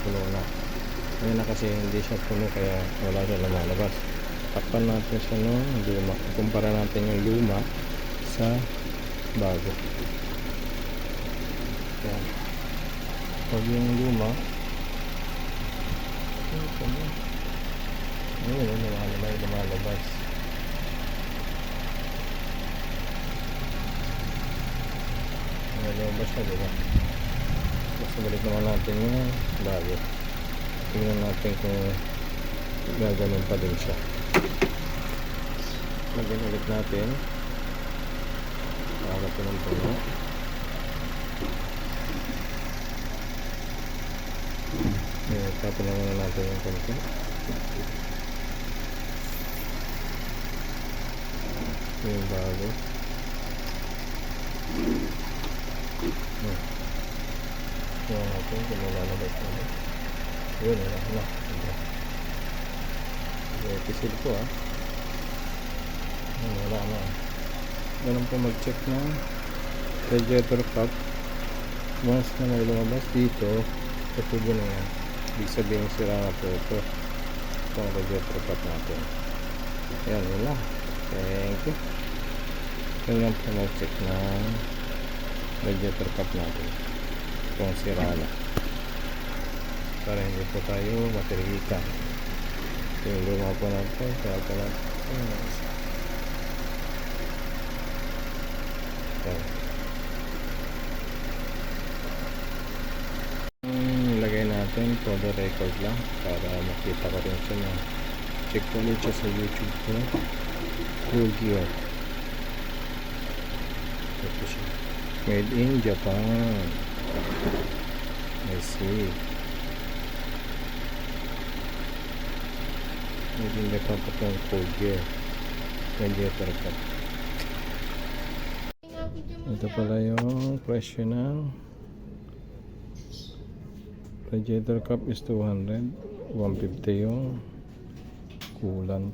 puno na ngayon na kasi hindi siya puno kaya wala siya lumalabas. Takpan natin siya nung luma. Kumpara natin yung luma sa bago. Yan. Pag yung luma ayun yun lumalabas lumalabas. Lumalabas siya diba Tapos balik naman natin yung bago. Tingnan natin kung gaganon pa din siya. Lagyan ulit natin. Para punong-puno. Eh, tapon na muna natin yung konti. Yung bago. Hmm. Tingnan natin kung malalabas na ba. Yun, wala na. Okay, pisil ko ah. Wala na. Ganun po mag-check ng radiator cup. Once na may lumabas dito, sa tubo na yan. Ibig sabihin sira na po ito. Itong radiator cup natin. Yun lang. Thank you. Ganyan po mag-check ng radiator cup natin kung sira na para hindi po tayo matirigitan yung luma po natin kaya pala okay. Hmm, lagay natin for the record lang para makita ko rin siya na check ko ulit sa youtube ko. Cool gear. Ito siya. Made in Japan I see. Made in Japan pa itong cool gear radiator cup ito pala yung presyo ng radiator cup is 200 150 yung coolant